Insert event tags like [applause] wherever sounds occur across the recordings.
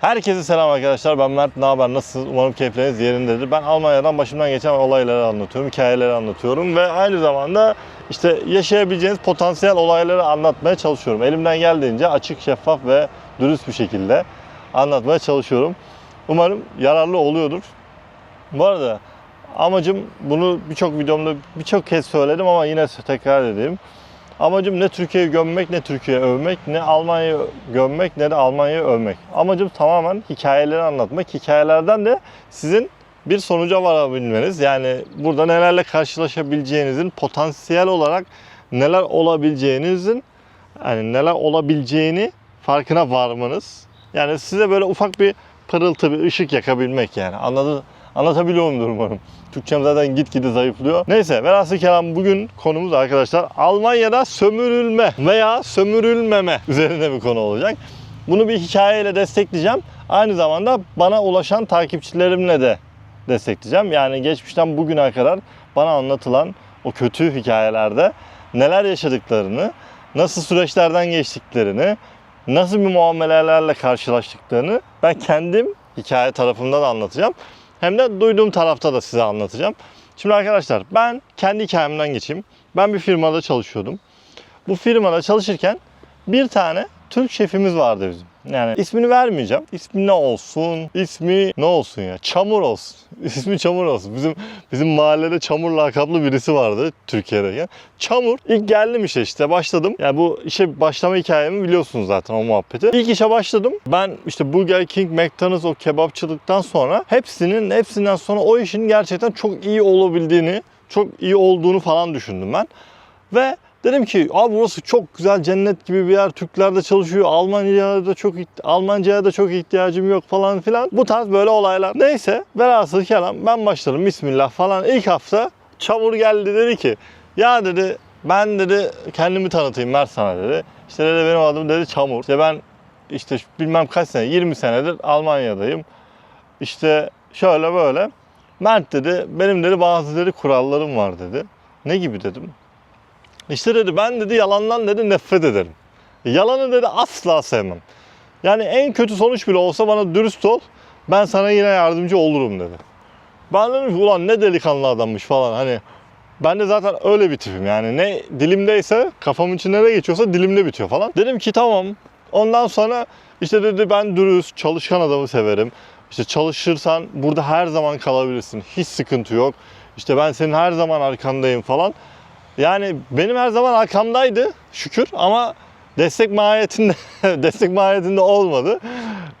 Herkese selam arkadaşlar. Ben Mert. Ne haber? Nasılsınız? Umarım keyifleriniz yerindedir. Ben Almanya'dan başımdan geçen olayları anlatıyorum, hikayeleri anlatıyorum ve aynı zamanda işte yaşayabileceğiniz potansiyel olayları anlatmaya çalışıyorum. Elimden geldiğince açık, şeffaf ve dürüst bir şekilde anlatmaya çalışıyorum. Umarım yararlı oluyordur. Bu arada amacım bunu birçok videomda birçok kez söyledim ama yine tekrar edeyim. Amacım ne Türkiye'yi gömmek, ne Türkiye'yi övmek, ne Almanya'yı gömmek, ne de Almanya'yı övmek. Amacım tamamen hikayeleri anlatmak. Hikayelerden de sizin bir sonuca varabilmeniz. Yani burada nelerle karşılaşabileceğinizin, potansiyel olarak neler olabileceğinizin, yani neler olabileceğini farkına varmanız. Yani size böyle ufak bir pırıltı, bir ışık yakabilmek yani. Anladın, anlatabiliyor muyum umarım? Türkçem zaten gitgide zayıflıyor. Neyse velhasıl kelam bugün konumuz arkadaşlar Almanya'da sömürülme veya sömürülmeme üzerine bir konu olacak. Bunu bir hikayeyle destekleyeceğim. Aynı zamanda bana ulaşan takipçilerimle de destekleyeceğim. Yani geçmişten bugüne kadar bana anlatılan o kötü hikayelerde neler yaşadıklarını, nasıl süreçlerden geçtiklerini, nasıl bir muamelelerle karşılaştıklarını ben kendim hikaye tarafından da anlatacağım. Hem de duyduğum tarafta da size anlatacağım. Şimdi arkadaşlar ben kendi hikayemden geçeyim. Ben bir firmada çalışıyordum. Bu firmada çalışırken bir tane Türk şefimiz vardı bizim. Yani ismini vermeyeceğim. İsmi ne olsun? İsmi ne olsun ya? Çamur olsun. [laughs] İsmi Çamur olsun. Bizim bizim mahallede Çamur lakaplı birisi vardı Türkiye'de. Çamur. İlk geldim işe işte başladım. Yani bu işe başlama hikayemi biliyorsunuz zaten o muhabbeti. İlk işe başladım. Ben işte Burger King, McDonald's o kebapçılıktan sonra hepsinin hepsinden sonra o işin gerçekten çok iyi olabildiğini, çok iyi olduğunu falan düşündüm ben. Ve Dedim ki abi burası çok güzel cennet gibi bir yer. Türkler de çalışıyor. Almanca'ya da çok Almanca'ya da çok ihtiyacım yok falan filan. Bu tarz böyle olaylar. Neyse velhasıl kelam ben başladım bismillah falan. İlk hafta çamur geldi dedi ki ya dedi ben dedi kendimi tanıtayım Mert sana dedi. İşte dedi benim adım dedi Çamur. İşte ben işte bilmem kaç sene 20 senedir Almanya'dayım. İşte şöyle böyle. Mert dedi benim dedi bazı dedi kurallarım var dedi. Ne gibi dedim. İşte dedi ben dedi yalandan dedi nefret ederim. Yalanı dedi asla sevmem. Yani en kötü sonuç bile olsa bana dürüst ol. Ben sana yine yardımcı olurum dedi. Ben dedim ki ulan ne delikanlı adammış falan hani. Ben de zaten öyle bir tipim yani ne dilimdeyse kafamın içinde ne geçiyorsa dilimde bitiyor falan. Dedim ki tamam. Ondan sonra işte dedi ben dürüst çalışkan adamı severim. İşte çalışırsan burada her zaman kalabilirsin. Hiç sıkıntı yok. İşte ben senin her zaman arkandayım falan. Yani benim her zaman arkamdaydı şükür ama destek mahiyetinde [laughs] destek mahiyetinde olmadı.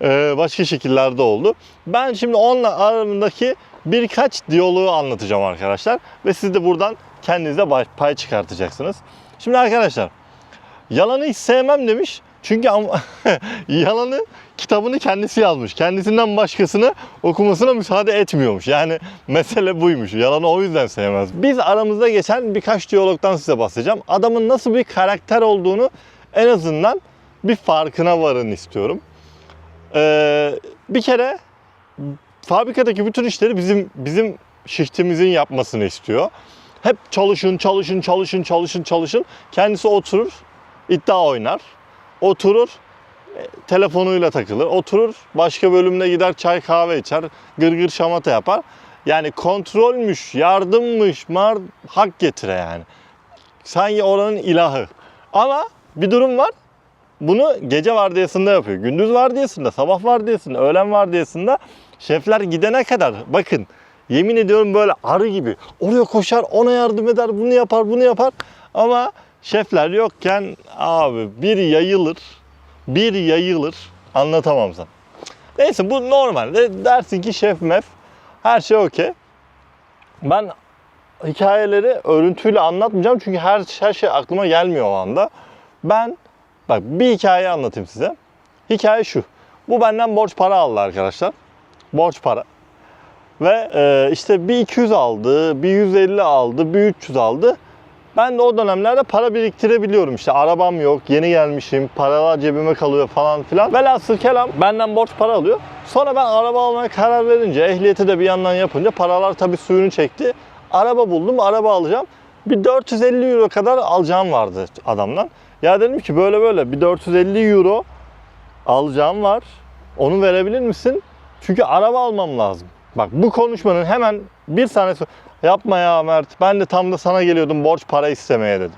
Ee, başka şekillerde oldu. Ben şimdi onunla aramındaki birkaç diyaloğu anlatacağım arkadaşlar ve siz de buradan kendinize pay çıkartacaksınız. Şimdi arkadaşlar yalanı hiç sevmem demiş. Çünkü [laughs] yalanı kitabını kendisi yazmış. Kendisinden başkasını okumasına müsaade etmiyormuş. Yani mesele buymuş. Yalanı o yüzden sevmez. Biz aramızda geçen birkaç diyalogdan size bahsedeceğim. Adamın nasıl bir karakter olduğunu en azından bir farkına varın istiyorum. Ee, bir kere fabrikadaki bütün işleri bizim bizim şiftimizin yapmasını istiyor. Hep çalışın, çalışın, çalışın, çalışın, çalışın. Kendisi oturur, iddia oynar oturur e, telefonuyla takılır. Oturur başka bölümde gider çay kahve içer. Gırgır şamata yapar. Yani kontrolmüş, yardımmış, mar hak getire yani. Sanki oranın ilahı. Ama bir durum var. Bunu gece vardiyasında yapıyor. Gündüz vardiyasında, sabah vardiyasında, öğlen vardiyasında şefler gidene kadar bakın yemin ediyorum böyle arı gibi oraya koşar, ona yardım eder, bunu yapar, bunu yapar. Ama Şefler yokken abi bir yayılır, bir yayılır anlatamam sana. Neyse bu normal. De, dersin ki şef mef her şey okey. Ben hikayeleri örüntüyle anlatmayacağım çünkü her, her şey aklıma gelmiyor o anda. Ben bak bir hikaye anlatayım size. Hikaye şu. Bu benden borç para aldı arkadaşlar. Borç para. Ve e, işte bir 200 aldı, bir 150 aldı, bir 300 aldı. Ben de o dönemlerde para biriktirebiliyorum işte arabam yok yeni gelmişim paralar cebime kalıyor falan filan. Velhasıl kelam benden borç para alıyor. Sonra ben araba almaya karar verince ehliyeti de bir yandan yapınca paralar tabii suyunu çekti. Araba buldum araba alacağım. Bir 450 euro kadar alacağım vardı adamdan. Ya dedim ki böyle böyle bir 450 euro alacağım var. Onu verebilir misin? Çünkü araba almam lazım. Bak bu konuşmanın hemen bir saniye yapma ya Mert ben de tam da sana geliyordum borç para istemeye dedi.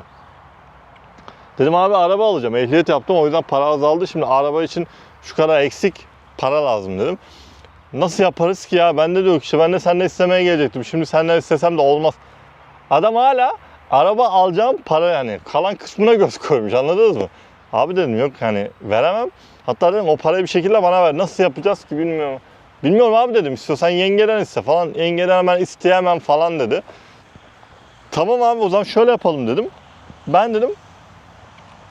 Dedim abi araba alacağım. Ehliyet yaptım o yüzden para azaldı. Şimdi araba için şu kadar eksik para lazım dedim. Nasıl yaparız ki ya? Ben de yok işte ben de senden istemeye gelecektim. Şimdi senden istesem de olmaz. Adam hala araba alacağım para yani kalan kısmına göz koymuş anladınız mı? Abi dedim yok hani veremem. Hatta dedim o parayı bir şekilde bana ver. Nasıl yapacağız ki bilmiyorum. Bilmiyorum abi dedim istiyorsan yengeden iste falan. Yengeden ben isteyemem falan dedi. Tamam abi o zaman şöyle yapalım dedim. Ben dedim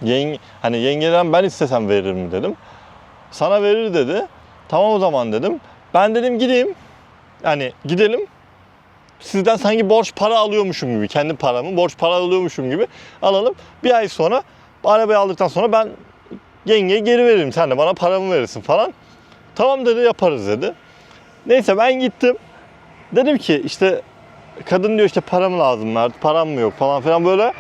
yenge, hani yengeden ben istesem veririm dedim. Sana verir dedi. Tamam o zaman dedim. Ben dedim gideyim. Yani gidelim. Sizden sanki borç para alıyormuşum gibi. Kendi paramı borç para alıyormuşum gibi alalım. Bir ay sonra arabayı aldıktan sonra ben yengeye geri veririm. Sen de bana paramı verirsin falan. Tamam dedi yaparız dedi. Neyse ben gittim. Dedim ki işte kadın diyor işte param lazım Mert, param mı yok falan filan böyle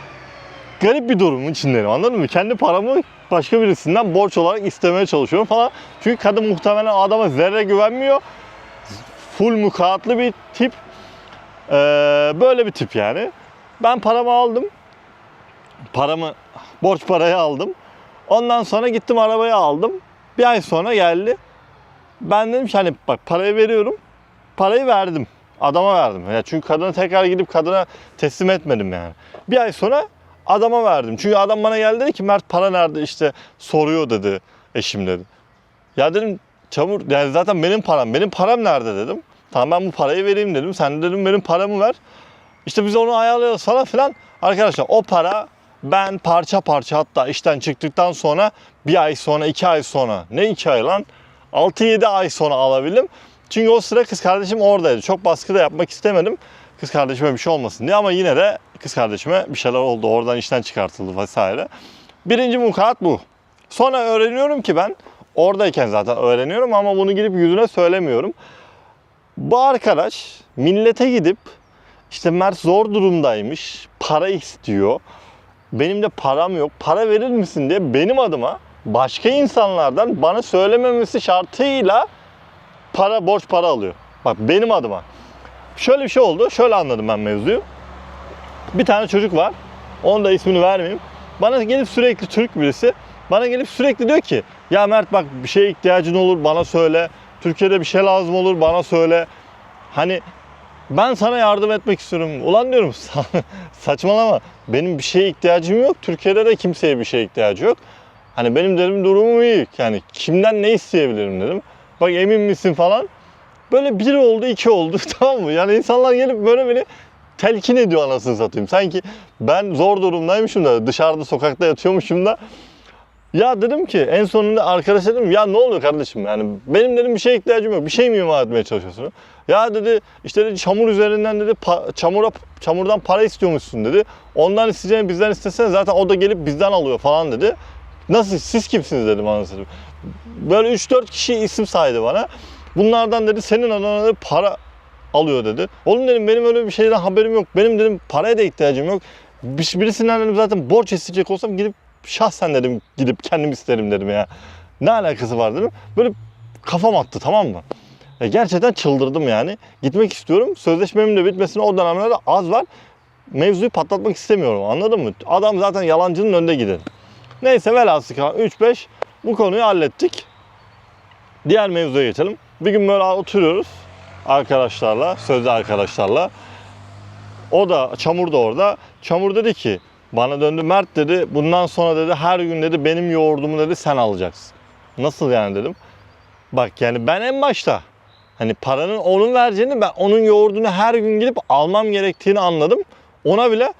garip bir durumun içindeyim anladın mı? Kendi paramı başka birisinden borç olarak istemeye çalışıyorum falan. Çünkü kadın muhtemelen adama zerre güvenmiyor. Full mukatlı bir tip. Ee, böyle bir tip yani. Ben paramı aldım. Paramı, borç parayı aldım. Ondan sonra gittim arabayı aldım. Bir ay sonra geldi. Ben dedim ki hani bak parayı veriyorum. Parayı verdim. Adama verdim. Ya çünkü kadına tekrar gidip kadına teslim etmedim yani. Bir ay sonra adama verdim. Çünkü adam bana geldi dedi ki Mert para nerede işte soruyor dedi eşim dedi. Ya dedim çamur yani zaten benim param. Benim param nerede dedim. Tamam ben bu parayı vereyim dedim. Sen de dedim benim paramı ver. İşte biz onu ayarlayalım falan filan. Arkadaşlar o para ben parça parça hatta işten çıktıktan sonra bir ay sonra iki ay sonra ne iki ay lan 6-7 ay sonra alabildim. Çünkü o sıra kız kardeşim oradaydı. Çok baskı da yapmak istemedim. Kız kardeşime bir şey olmasın diye ama yine de kız kardeşime bir şeyler oldu. Oradan işten çıkartıldı vesaire. Birinci mukat bu. Sonra öğreniyorum ki ben oradayken zaten öğreniyorum ama bunu gidip yüzüne söylemiyorum. Bu arkadaş millete gidip işte Mert zor durumdaymış, para istiyor. Benim de param yok, para verir misin diye benim adıma başka insanlardan bana söylememesi şartıyla para borç para alıyor. Bak benim adıma. Şöyle bir şey oldu. Şöyle anladım ben mevzuyu. Bir tane çocuk var. Onun da ismini vermeyeyim. Bana gelip sürekli Türk birisi. Bana gelip sürekli diyor ki ya Mert bak bir şeye ihtiyacın olur bana söyle. Türkiye'de bir şey lazım olur bana söyle. Hani ben sana yardım etmek istiyorum. Ulan diyorum [laughs] saçmalama. Benim bir şeye ihtiyacım yok. Türkiye'de de kimseye bir şeye ihtiyacı yok. Hani benim dedim durumum iyi. Yani kimden ne isteyebilirim dedim. Bak emin misin falan. Böyle bir oldu iki oldu [laughs] tamam mı? Yani insanlar gelip böyle beni telkin ediyor anasını satayım. Sanki ben zor durumdaymışım da dışarıda sokakta yatıyormuşum da. Ya dedim ki en sonunda arkadaş dedim ya ne oluyor kardeşim yani benim dedim bir şeye ihtiyacım yok. Bir şey mi ima etmeye çalışıyorsun? Ya dedi işte dedi, çamur üzerinden dedi pa- çamura çamurdan para istiyormuşsun dedi. Ondan isteyeceğini bizden istesene zaten o da gelip bizden alıyor falan dedi. Nasıl siz kimsiniz dedim anasını. Böyle 3-4 kişi isim saydı bana. Bunlardan dedi senin adına dedi, para alıyor dedi. Oğlum dedim benim öyle bir şeyden haberim yok. Benim dedim paraya da ihtiyacım yok. Bir- Birisinden dedim zaten borç isteyecek olsam gidip şahsen dedim gidip kendim isterim dedim ya. Ne alakası var dedim. Böyle kafam attı tamam mı? Ya gerçekten çıldırdım yani. Gitmek istiyorum. Sözleşmemin de bitmesine o dönemlerde az var. Mevzuyu patlatmak istemiyorum anladın mı? Adam zaten yalancının önünde gidelim. Neyse velhasıl 3-5 bu konuyu hallettik. Diğer mevzuya geçelim. Bir gün böyle oturuyoruz arkadaşlarla, sözlü arkadaşlarla. O da Çamur da orada. Çamur dedi ki bana döndü Mert dedi bundan sonra dedi her gün dedi benim yoğurdumu dedi sen alacaksın. Nasıl yani dedim. Bak yani ben en başta hani paranın onun vereceğini ben onun yoğurdunu her gün gidip almam gerektiğini anladım. Ona bile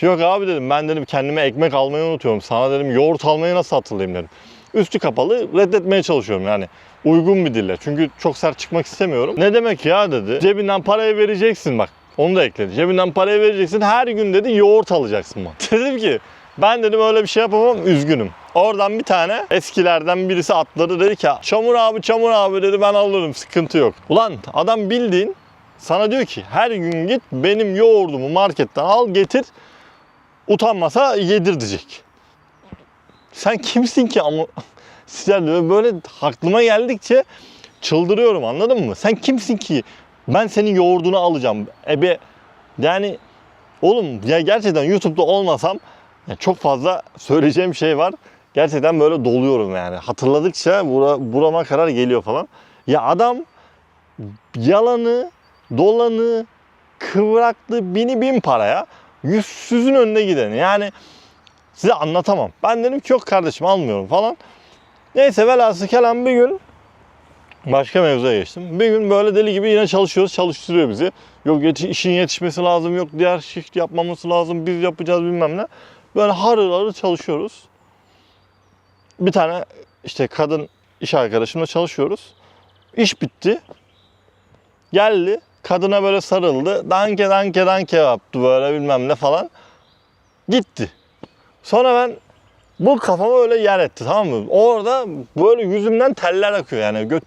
yok abi dedim ben dedim kendime ekmek almayı unutuyorum. Sana dedim yoğurt almayı nasıl hatırlayayım dedim. Üstü kapalı reddetmeye çalışıyorum yani uygun bir dille. Çünkü çok sert çıkmak istemiyorum. Ne demek ya dedi. Cebinden parayı vereceksin bak. Onu da ekledi. Cebinden parayı vereceksin. Her gün dedi yoğurt alacaksın bana. [laughs] Dedim ki ben dedim öyle bir şey yapamam. Üzgünüm. Oradan bir tane eskilerden birisi atladı dedi ki Çamur abi çamur abi dedi ben alırım sıkıntı yok. Ulan adam bildiğin sana diyor ki her gün git benim yoğurdumu marketten al getir utanmasa yedir diyecek. Sen kimsin ki ama [laughs] Yani böyle aklıma geldikçe çıldırıyorum anladın mı? Sen kimsin ki? Ben senin yoğurdunu alacağım. Ebe yani oğlum ya gerçekten YouTube'da olmasam ya çok fazla söyleyeceğim şey var. Gerçekten böyle doluyorum yani. Hatırladıkça bura, burama karar geliyor falan. Ya adam yalanı, dolanı, kıvraklı bini bin paraya yüzsüzün önüne gideni. Yani size anlatamam. Ben dedim ki yok kardeşim almıyorum falan. Neyse velhasıl kelam bir gün başka mevzuya geçtim. Bir gün böyle deli gibi yine çalışıyoruz, çalıştırıyor bizi. Yok yetiş- işin yetişmesi lazım, yok diğer shift yapmamız lazım, biz yapacağız bilmem ne. Böyle harır harır çalışıyoruz. Bir tane işte kadın iş arkadaşımla çalışıyoruz. İş bitti. Geldi. Kadına böyle sarıldı. Danke danke danke yaptı böyle bilmem ne falan. Gitti. Sonra ben bu kafamı öyle yer etti tamam mı? Orada böyle yüzümden teller akıyor yani. Göt,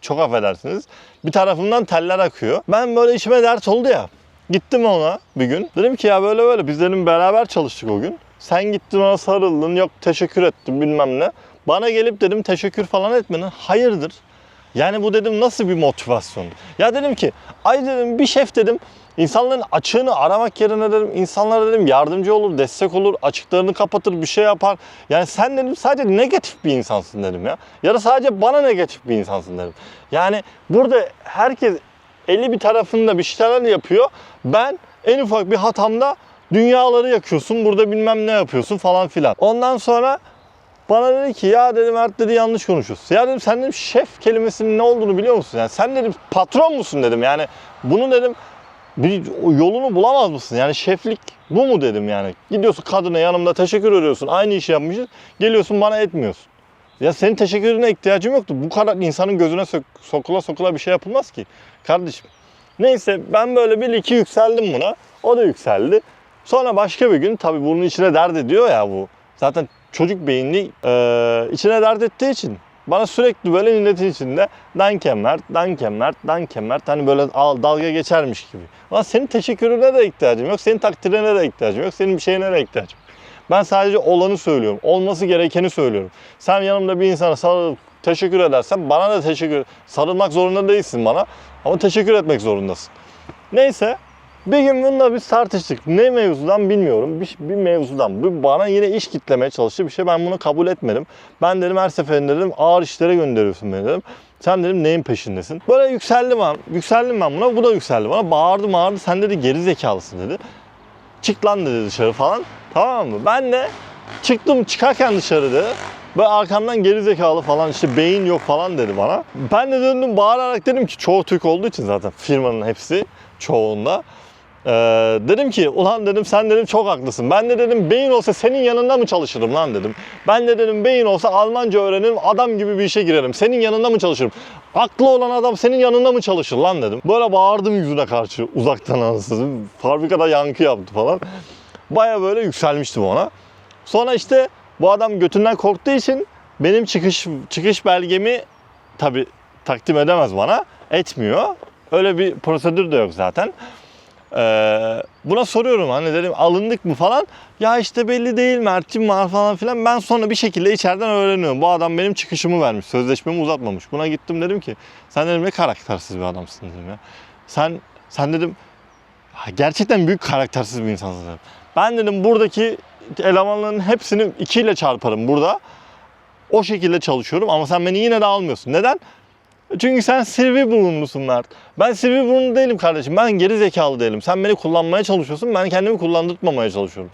çok affedersiniz. Bir tarafımdan teller akıyor. Ben böyle içime dert oldu ya. Gittim ona bir gün. Dedim ki ya böyle böyle biz dedim beraber çalıştık o gün. Sen gittin ona sarıldın yok teşekkür ettim bilmem ne. Bana gelip dedim teşekkür falan etmenin hayırdır? Yani bu dedim nasıl bir motivasyon? Ya dedim ki ay dedim bir şef dedim insanların açığını aramak yerine dedim insanlara dedim yardımcı olur, destek olur, açıklarını kapatır, bir şey yapar. Yani sen dedim sadece negatif bir insansın dedim ya. Ya da sadece bana negatif bir insansın dedim. Yani burada herkes eli bir tarafında bir şeyler yapıyor. Ben en ufak bir hatamda dünyaları yakıyorsun, burada bilmem ne yapıyorsun falan filan. Ondan sonra bana dedi ki ya dedim Mert dedi yanlış konuşuyorsun. Ya dedim sen dedim şef kelimesinin ne olduğunu biliyor musun? Yani sen dedim patron musun dedim. Yani bunu dedim bir yolunu bulamaz mısın? Yani şeflik bu mu dedim yani. Gidiyorsun kadına yanımda teşekkür ediyorsun. Aynı işi yapmışız. Geliyorsun bana etmiyorsun. Ya senin teşekkürüne ihtiyacım yoktu. Bu kadar insanın gözüne sok- sokula sokula bir şey yapılmaz ki. Kardeşim. Neyse ben böyle bir iki yükseldim buna. O da yükseldi. Sonra başka bir gün tabii bunun içine dert ediyor ya bu. Zaten çocuk beyinli e, içine dert ettiği için bana sürekli böyle milletin içinde danke Mert, danke Mert, danke Mert hani böyle al, dalga geçermiş gibi. Ama senin teşekkürüne de ihtiyacım yok, senin takdirine de ihtiyacım yok, senin bir şeyine de ihtiyacım yok. Ben sadece olanı söylüyorum, olması gerekeni söylüyorum. Sen yanımda bir insana sarılıp teşekkür edersen bana da teşekkür, sarılmak zorunda değilsin bana ama teşekkür etmek zorundasın. Neyse bir gün bununla biz tartıştık. Ne mevzudan bilmiyorum. Bir, bir mevzudan. Bu bana yine iş kitlemeye çalıştı bir şey. Ben bunu kabul etmedim. Ben dedim her seferinde dedim ağır işlere gönderiyorsun beni dedim. Sen dedim neyin peşindesin? Böyle yükseldim ben. Yükseldim ben buna. Bu da yükseldi bana. Bağırdı bağırdı. Sen dedi geri zekalısın dedi. Çık lan dedi dışarı falan. Tamam mı? Ben de çıktım çıkarken dışarı dedi. Ve arkamdan geri zekalı falan işte beyin yok falan dedi bana. Ben de döndüm bağırarak dedim ki çoğu Türk olduğu için zaten firmanın hepsi çoğunda. Ee, dedim ki ulan dedim sen dedim çok haklısın. Ben de dedim beyin olsa senin yanında mı çalışırım lan dedim. Ben de dedim beyin olsa Almanca öğrenirim adam gibi bir işe girerim. Senin yanında mı çalışırım? Aklı olan adam senin yanında mı çalışır lan dedim. Böyle bağırdım yüzüne karşı uzaktan anasını. Fabrikada yankı yaptı falan. Baya böyle yükselmiştim ona. Sonra işte bu adam götünden korktuğu için benim çıkış çıkış belgemi tabi takdim edemez bana. Etmiyor. Öyle bir prosedür de yok zaten. Ee, buna soruyorum hani dedim alındık mı falan. Ya işte belli değil Mert'cim var falan filan. Ben sonra bir şekilde içeriden öğreniyorum. Bu adam benim çıkışımı vermiş. Sözleşmemi uzatmamış. Buna gittim dedim ki sen dedim ne karaktersiz bir adamsın dedim ya. Sen sen dedim "Ha, gerçekten büyük karaktersiz bir insansın dedim. Ben dedim buradaki elemanların hepsini ikiyle çarparım burada. O şekilde çalışıyorum ama sen beni yine de almıyorsun. Neden? Çünkü sen sivri burunlusun Mert. Ben sivri burunlu değilim kardeşim. Ben geri zekalı değilim. Sen beni kullanmaya çalışıyorsun. Ben kendimi kullandırtmamaya çalışıyorum.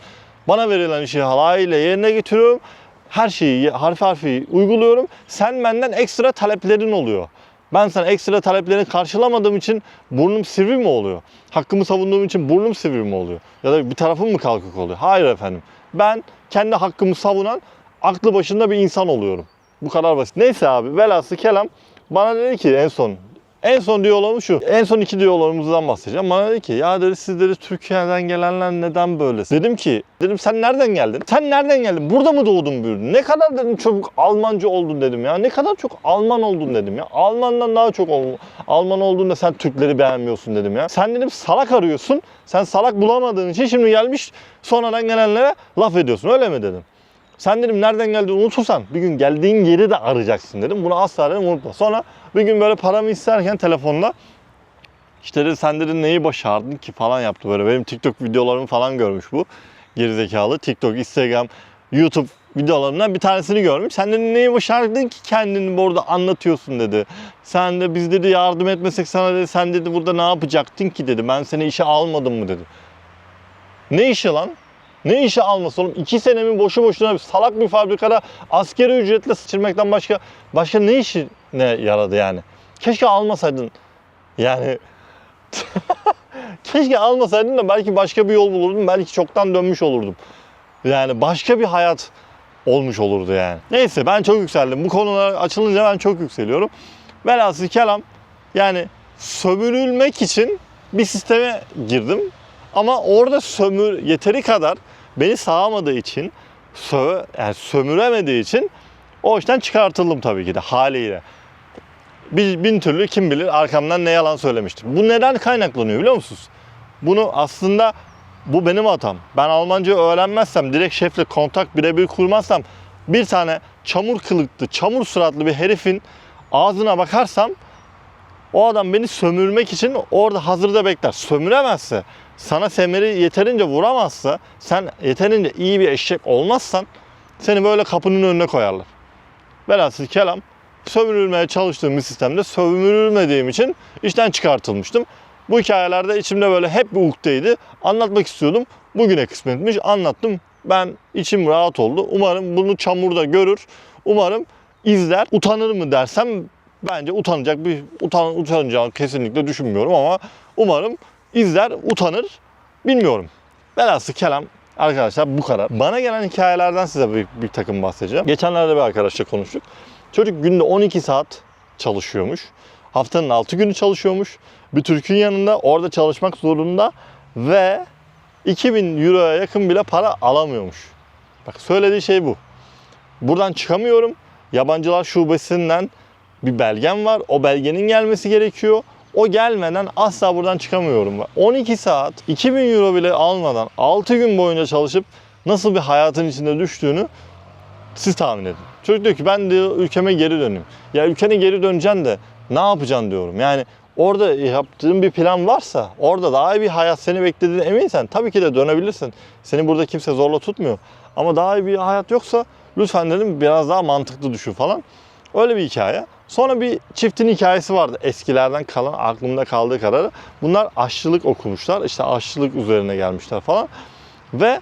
Bana verilen işi halayla yerine getiriyorum. Her şeyi harfi harfi uyguluyorum. Sen benden ekstra taleplerin oluyor. Ben sana ekstra taleplerini karşılamadığım için burnum sivri mi oluyor? Hakkımı savunduğum için burnum sivri mi oluyor? Ya da bir tarafım mı kalkık oluyor? Hayır efendim. Ben kendi hakkımı savunan aklı başında bir insan oluyorum. Bu kadar basit. Neyse abi velhasıl kelam bana dedi ki en son en son diyalogum şu. En son iki diyalogumuzdan bahsedeceğim. Bana dedi ki ya dedi siz dedi Türkiye'den gelenler neden böyle? Dedim ki dedim sen nereden geldin? Sen nereden geldin? Burada mı doğdun büyüdün? Ne kadar dedim çok Almanca oldun dedim ya. Ne kadar çok Alman oldun dedim ya. Almandan daha çok ol- Alman olduğunda sen Türkleri beğenmiyorsun dedim ya. Sen dedim salak arıyorsun. Sen salak bulamadığın için şimdi gelmiş sonradan gelenlere laf ediyorsun. Öyle mi dedim. Sen dedim nereden geldiğini unutursan bir gün geldiğin yeri de arayacaksın dedim. Bunu asla dedim unutma. Sonra bir gün böyle paramı isterken telefonla işte dedi sen dedi neyi başardın ki falan yaptı böyle. Benim TikTok videolarımı falan görmüş bu. Gerizekalı. TikTok, Instagram, YouTube videolarımdan bir tanesini görmüş. Sen dedi neyi başardın ki kendini burada anlatıyorsun dedi. Sen de biz dedi yardım etmesek sana dedi sen dedi burada ne yapacaktın ki dedi. Ben seni işe almadım mı dedi. Ne işi lan? Ne işe alması oğlum? İki senemi boşu boşuna salak bir fabrikada askeri ücretle sıçırmaktan başka başka ne işi ne yaradı yani? Keşke almasaydın. Yani [laughs] keşke almasaydın da belki başka bir yol bulurdum. Belki çoktan dönmüş olurdum. Yani başka bir hayat olmuş olurdu yani. Neyse ben çok yükseldim. Bu konular açılınca ben çok yükseliyorum. Velhasıl kelam yani sömürülmek için bir sisteme girdim. Ama orada sömür yeteri kadar beni sağamadığı için sö yani sömüremediği için o işten çıkartıldım tabii ki de haliyle. Bir, bin türlü kim bilir arkamdan ne yalan söylemiştir. Bu neden kaynaklanıyor biliyor musunuz? Bunu aslında bu benim hatam. Ben Almanca öğrenmezsem, direkt şefle kontak birebir kurmazsam bir tane çamur kılıklı, çamur suratlı bir herifin ağzına bakarsam o adam beni sömürmek için orada hazırda bekler. Sömüremezse, sana semeri yeterince vuramazsa, sen yeterince iyi bir eşek olmazsan seni böyle kapının önüne koyarlar. Velhasıl kelam sömürülmeye çalıştığım bir sistemde sömürülmediğim için işten çıkartılmıştım. Bu hikayelerde içimde böyle hep bir ukteydi. Anlatmak istiyordum. Bugüne kısmetmiş. Anlattım. Ben içim rahat oldu. Umarım bunu çamurda görür. Umarım izler. Utanır mı dersem bence utanacak bir utan utanacağını kesinlikle düşünmüyorum ama umarım izler, utanır. Bilmiyorum. Velhasıl kelam arkadaşlar bu kadar. Bana gelen hikayelerden size bir, bir takım bahsedeceğim. Geçenlerde bir arkadaşla konuştuk. Çocuk günde 12 saat çalışıyormuş. Haftanın 6 günü çalışıyormuş. Bir Türk'ün yanında orada çalışmak zorunda ve 2000 euroya yakın bile para alamıyormuş. Bak söylediği şey bu. Buradan çıkamıyorum. Yabancılar şubesinden bir belgem var. O belgenin gelmesi gerekiyor. O gelmeden asla buradan çıkamıyorum. 12 saat 2000 euro bile almadan 6 gün boyunca çalışıp nasıl bir hayatın içinde düştüğünü siz tahmin edin. Çocuk diyor ki ben diyor ülkeme geri döneyim. Ya ülkene geri döneceksin de ne yapacaksın diyorum. Yani orada yaptığın bir plan varsa, orada daha iyi bir hayat seni beklediğine eminsen tabii ki de dönebilirsin. Seni burada kimse zorla tutmuyor. Ama daha iyi bir hayat yoksa lütfen dedim biraz daha mantıklı düşün falan. Öyle bir hikaye. Sonra bir çiftin hikayesi vardı eskilerden kalan aklımda kaldığı kadarı. Bunlar aşçılık okumuşlar. İşte aşçılık üzerine gelmişler falan. Ve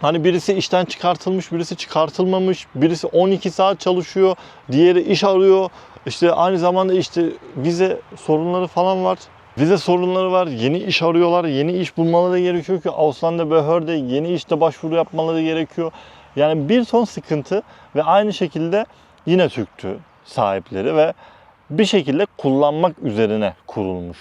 Hani birisi işten çıkartılmış, birisi çıkartılmamış, birisi 12 saat çalışıyor, diğeri iş arıyor. İşte aynı zamanda işte vize sorunları falan var. Vize sorunları var, yeni iş arıyorlar, yeni iş bulmaları gerekiyor ki Auslan'da Behörde yeni işte başvuru yapmaları gerekiyor. Yani bir ton sıkıntı ve aynı şekilde yine Türktü sahipleri ve bir şekilde kullanmak üzerine kurulmuş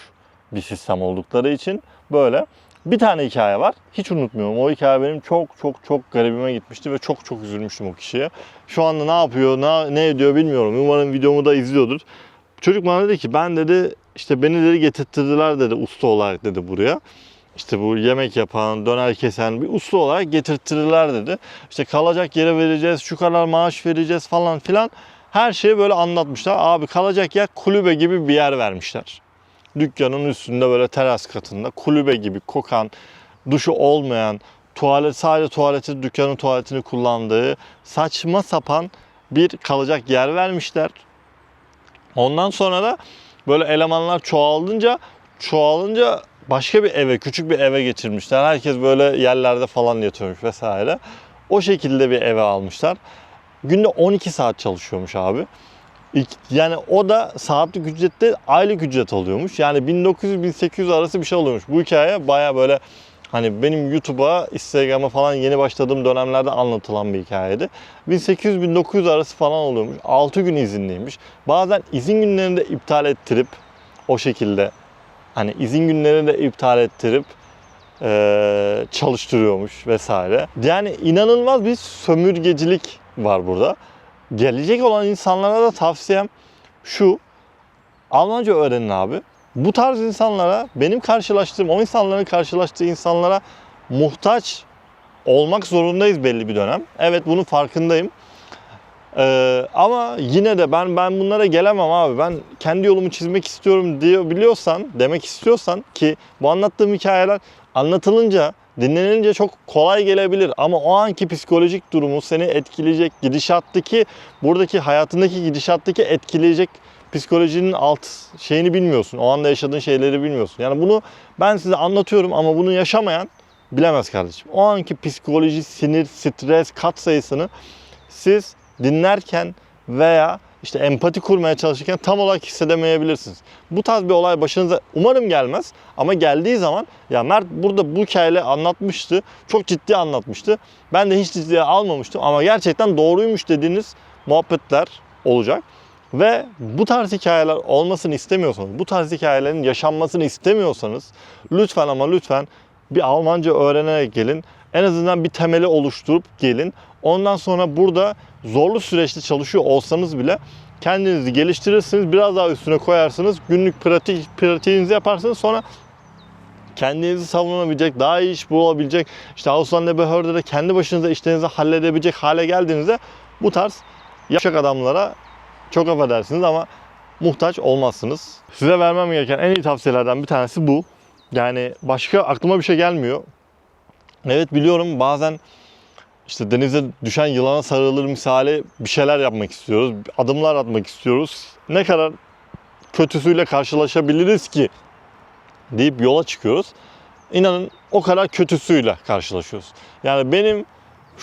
bir sistem oldukları için böyle bir tane hikaye var. Hiç unutmuyorum. O hikaye benim çok çok çok garibime gitmişti ve çok çok üzülmüştüm o kişiye. Şu anda ne yapıyor, ne, ne ediyor bilmiyorum. Umarım videomu da izliyordur. Çocuk bana dedi ki ben dedi işte beni dedi getirttirdiler dedi usta olarak dedi buraya. İşte bu yemek yapan, döner kesen bir usta olarak getirttirdiler dedi. İşte kalacak yere vereceğiz, şu kadar maaş vereceğiz falan filan. Her şeyi böyle anlatmışlar. Abi kalacak yer kulübe gibi bir yer vermişler dükkanın üstünde böyle teras katında kulübe gibi kokan, duşu olmayan, tuvalet sadece tuvaleti dükkanın tuvaletini kullandığı saçma sapan bir kalacak yer vermişler. Ondan sonra da böyle elemanlar çoğalınca çoğalınca başka bir eve, küçük bir eve geçirmişler. Herkes böyle yerlerde falan yatıyormuş vesaire. O şekilde bir eve almışlar. Günde 12 saat çalışıyormuş abi. Yani o da saatlik ücrette aylık ücret alıyormuş. Yani 1900-1800 arası bir şey oluyormuş. Bu hikaye baya böyle hani benim YouTube'a, Instagram'a falan yeni başladığım dönemlerde anlatılan bir hikayeydi. 1800-1900 arası falan oluyormuş. 6 gün izinliymiş. Bazen izin günlerini de iptal ettirip o şekilde hani izin günlerini de iptal ettirip eee, çalıştırıyormuş vesaire. Yani inanılmaz bir sömürgecilik var burada. Gelecek olan insanlara da tavsiyem şu. Almanca öğrenin abi. Bu tarz insanlara, benim karşılaştığım, o insanların karşılaştığı insanlara muhtaç olmak zorundayız belli bir dönem. Evet bunun farkındayım. Ee, ama yine de ben ben bunlara gelemem abi. Ben kendi yolumu çizmek istiyorum diye biliyorsan, demek istiyorsan ki bu anlattığım hikayeler anlatılınca, dinlenince çok kolay gelebilir ama o anki psikolojik durumu seni etkileyecek gidişattaki buradaki hayatındaki gidişattaki etkileyecek psikolojinin alt şeyini bilmiyorsun. O anda yaşadığın şeyleri bilmiyorsun. Yani bunu ben size anlatıyorum ama bunu yaşamayan bilemez kardeşim. O anki psikoloji, sinir, stres, kat sayısını siz dinlerken veya işte empati kurmaya çalışırken tam olarak hissedemeyebilirsiniz. Bu tarz bir olay başınıza umarım gelmez ama geldiği zaman ya Mert burada bu hikayeyle anlatmıştı. Çok ciddi anlatmıştı. Ben de hiç ciddiye almamıştım ama gerçekten doğruymuş dediğiniz muhabbetler olacak. Ve bu tarz hikayeler olmasını istemiyorsanız, bu tarz hikayelerin yaşanmasını istemiyorsanız lütfen ama lütfen bir Almanca öğrenerek gelin. En azından bir temeli oluşturup gelin. Ondan sonra burada zorlu süreçte çalışıyor olsanız bile kendinizi geliştirirsiniz. Biraz daha üstüne koyarsınız. Günlük pratik pratiğinizi yaparsınız. Sonra kendinizi savunabilecek, daha iyi iş bulabilecek, işte Auslanderbehörde de kendi başınıza işlerinizi halledebilecek hale geldiğinizde bu tarz yaşak adamlara çok affedersiniz ama muhtaç olmazsınız. Size vermem gereken en iyi tavsiyelerden bir tanesi bu. Yani başka aklıma bir şey gelmiyor. Evet biliyorum bazen işte denize düşen yılana sarılır misali bir şeyler yapmak istiyoruz. Adımlar atmak istiyoruz. Ne kadar kötüsüyle karşılaşabiliriz ki deyip yola çıkıyoruz. İnanın o kadar kötüsüyle karşılaşıyoruz. Yani benim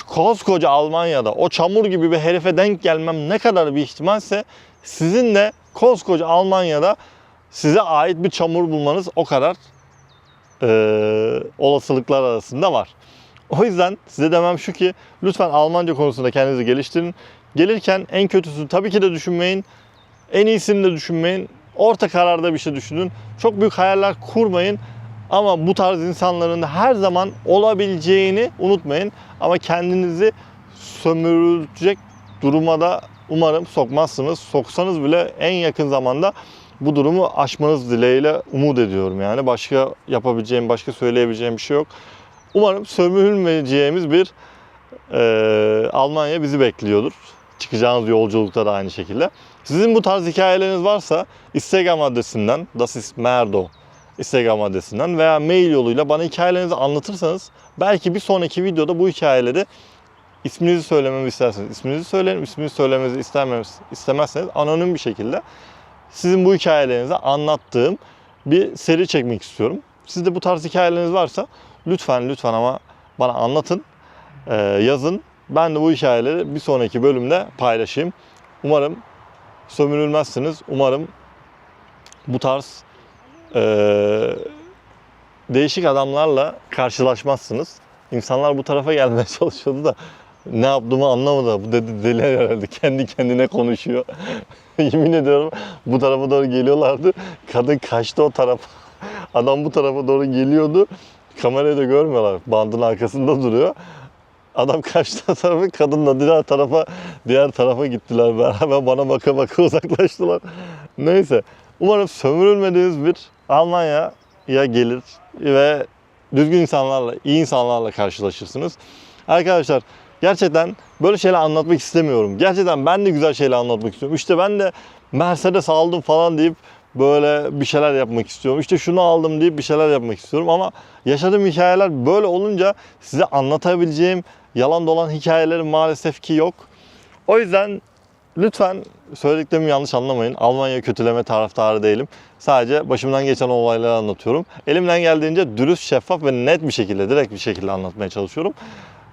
koskoca Almanya'da o çamur gibi bir herife denk gelmem ne kadar bir ihtimalse sizin de koskoca Almanya'da size ait bir çamur bulmanız o kadar eee, olasılıklar arasında var. O yüzden size demem şu ki lütfen Almanca konusunda kendinizi geliştirin. Gelirken en kötüsünü tabii ki de düşünmeyin. En iyisini de düşünmeyin. Orta kararda bir şey düşünün. Çok büyük hayaller kurmayın. Ama bu tarz insanların her zaman olabileceğini unutmayın. Ama kendinizi sömürülecek duruma da umarım sokmazsınız. Soksanız bile en yakın zamanda bu durumu aşmanız dileğiyle umut ediyorum yani. Başka yapabileceğim, başka söyleyebileceğim bir şey yok. Umarım sömürülmeyeceğimiz bir eee, Almanya bizi bekliyordur. Çıkacağınız yolculukta da aynı şekilde. Sizin bu tarz hikayeleriniz varsa Instagram adresinden, das ist Merdo Instagram adresinden veya mail yoluyla bana hikayelerinizi anlatırsanız belki bir sonraki videoda bu hikayeleri isminizi söylememi isterseniz isminizi söylerim. İsminizi söylemenizi istemez, istemezseniz anonim bir şekilde sizin bu hikayelerinizi anlattığım bir seri çekmek istiyorum. Sizde bu tarz hikayeleriniz varsa lütfen lütfen ama bana anlatın, e, yazın. Ben de bu hikayeleri bir sonraki bölümde paylaşayım. Umarım sömürülmezsiniz. Umarım bu tarz e, değişik adamlarla karşılaşmazsınız. İnsanlar bu tarafa gelmeye [laughs] çalışıyordu da ne yaptığımı anlamadı. Bu dedi deli herhalde. Kendi kendine konuşuyor. [laughs] Yemin ediyorum bu tarafa doğru geliyorlardı. Kadın kaçtı o tarafa. [laughs] Adam bu tarafa doğru geliyordu. Kamerayı da görmüyorlar. Bandın arkasında duruyor. Adam kaçtı tarafa, kadınla diğer tarafa diğer tarafa gittiler [laughs] beraber bana baka baka uzaklaştılar. Neyse. Umarım sömürülmediğiniz bir Almanya'ya gelir ve düzgün insanlarla, iyi insanlarla karşılaşırsınız. Arkadaşlar gerçekten böyle şeyler anlatmak istemiyorum. Gerçekten ben de güzel şeyler anlatmak istiyorum. İşte ben de Mercedes aldım falan deyip böyle bir şeyler yapmak istiyorum. İşte şunu aldım deyip bir şeyler yapmak istiyorum ama yaşadığım hikayeler böyle olunca size anlatabileceğim yalan dolan hikayelerim maalesef ki yok. O yüzden lütfen söylediklerimi yanlış anlamayın. Almanya kötüleme taraftarı değilim. Sadece başımdan geçen olayları anlatıyorum. Elimden geldiğince dürüst, şeffaf ve net bir şekilde, direkt bir şekilde anlatmaya çalışıyorum.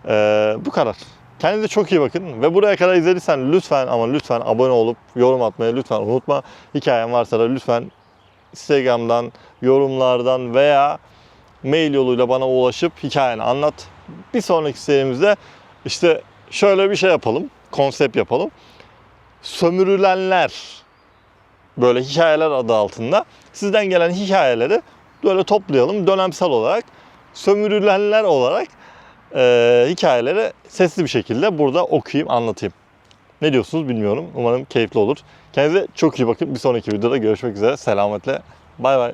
Ee, bu kadar. Kendinize çok iyi bakın ve buraya kadar izlediysen lütfen ama lütfen abone olup yorum atmayı lütfen unutma. Hikayen varsa da lütfen Instagram'dan, yorumlardan veya mail yoluyla bana ulaşıp hikayeni anlat. Bir sonraki serimizde işte şöyle bir şey yapalım, konsept yapalım. Sömürülenler böyle hikayeler adı altında sizden gelen hikayeleri böyle toplayalım dönemsel olarak sömürülenler olarak e, hikayeleri sesli bir şekilde burada okuyayım, anlatayım. Ne diyorsunuz bilmiyorum. Umarım keyifli olur. Kendinize çok iyi bakın. Bir sonraki videoda görüşmek üzere. Selametle. Bay bay.